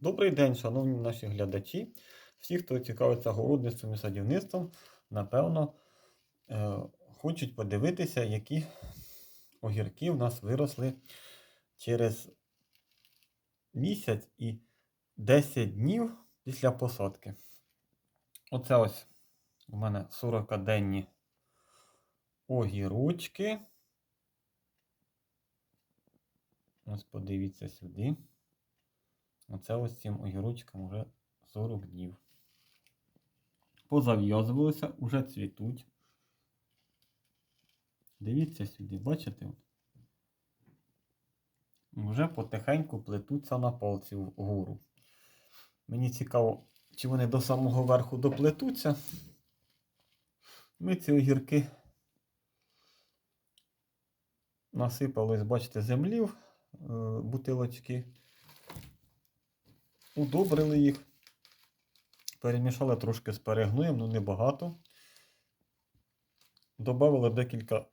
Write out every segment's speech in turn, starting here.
Добрий день, шановні наші глядачі. Всі, хто цікавиться городництвом і садівництвом, напевно, е, хочуть подивитися, які огірки в нас виросли через місяць і 10 днів після посадки. Оце ось у мене 40-денні огірочки. Ось подивіться сюди. Оце ось цим огірочкам вже 40 днів. Позав'язувалися, уже цвітуть. Дивіться сюди, бачите? Вже потихеньку плетуться на палці вгору. Мені цікаво, чи вони до самого верху доплетуться. Ми ці огірки насипали, бачите, землів, е, бутилочки удобрили їх, перемішали трошки з перегноєм, ну небагато. Добавили декілька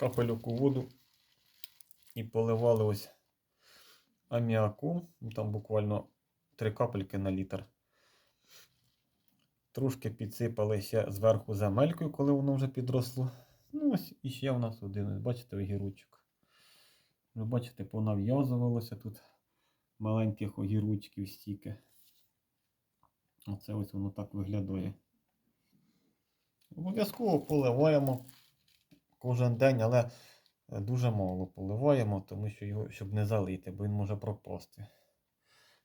капельок у воду і поливали ось аміаком, ну, там буквально 3 капельки на літр. Трошки підсипали ще зверху земелькою, коли воно вже підросло. Ну ось і ще у нас один, бачите, огірочок. Ви бачите, понав'язувалося тут маленьких огірочків стільки. Оце ось воно так виглядає. Обов'язково поливаємо кожен день, але дуже мало поливаємо, тому що його, щоб не залити, бо він може пропасти.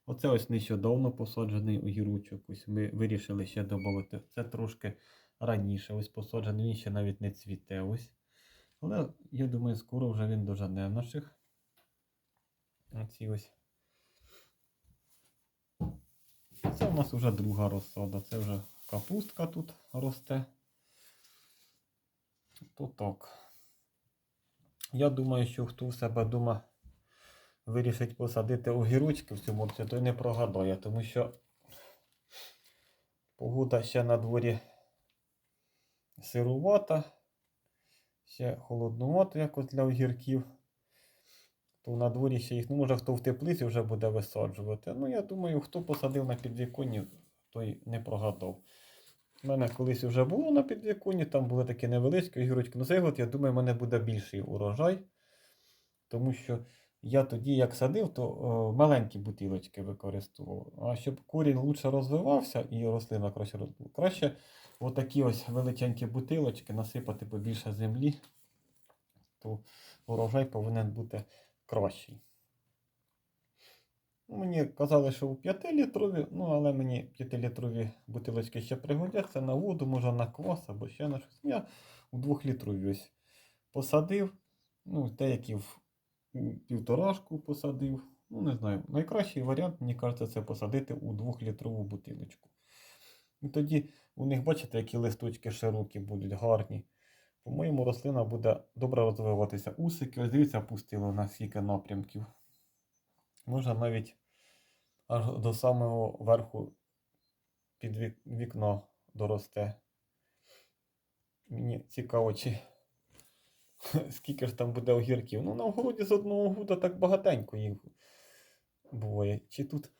Оце ось нещодавно посаджений огірочок. Ось ми вирішили ще додати. Це трошки раніше ось посаджений, він ще навіть не цвіте ось. Але я думаю, скоро вже він дожене наших. Оці ось. Це у нас вже друга розсада. Це вже капустка тут росте. То так. Я думаю, що хто в себе вдома вирішить посадити огірочки в цьому році, той не прогадає, тому що погода ще на дворі сирувата, ще холоднувато якось для огірків. То на дворі ще їх, ну може хто в теплиці вже буде висаджувати. Ну, я думаю, хто посадив на підвіконні, той не прогадав. У мене колись вже було на підвіконні, там були такі невеличкі огірочки. Ну, цей год, я думаю, в мене буде більший урожай. Тому що я тоді, як садив, то о, маленькі бутилочки використовував. А щоб корінь лучше розвивався і рослина краще розвивала, краще отакі ось величенькі бутилочки насипати побільше землі, то урожай повинен бути кращий. Мені казали, що у 5-літрові, ну але мені 5-літрові бутилочки ще пригодяться на воду, може на квас або ще на щось. Я у 2-літрові ось посадив. Ну, деякі в півторашку посадив. Ну, не знаю. Найкращий варіант, мені кажеться, це посадити у 2-літрову бутилочку. І тоді у них, бачите, які листочки широкі будуть, гарні. По-моєму, рослина буде добре розвиватися. Усики, ось дивіться, пустило на скільки напрямків. Можна навіть аж до самого верху під вікно доросте. Мені цікаво, чи скільки ж там буде огірків. Ну, на огороді з одного гуда так багатенько їх буває. Чи тут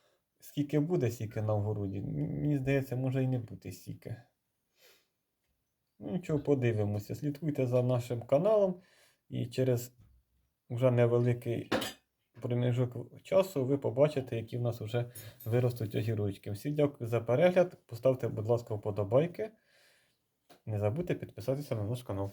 скільки буде стільки на огороді? Мені здається, може і не бути стільки. Ну, нічого, подивимося. Слідкуйте за нашим каналом. І через вже невеликий проміжок часу ви побачите, які в нас вже виростуть огірочки. Всім дякую за перегляд. Поставте, будь ласка, вподобайки. Не забудьте підписатися на наш канал.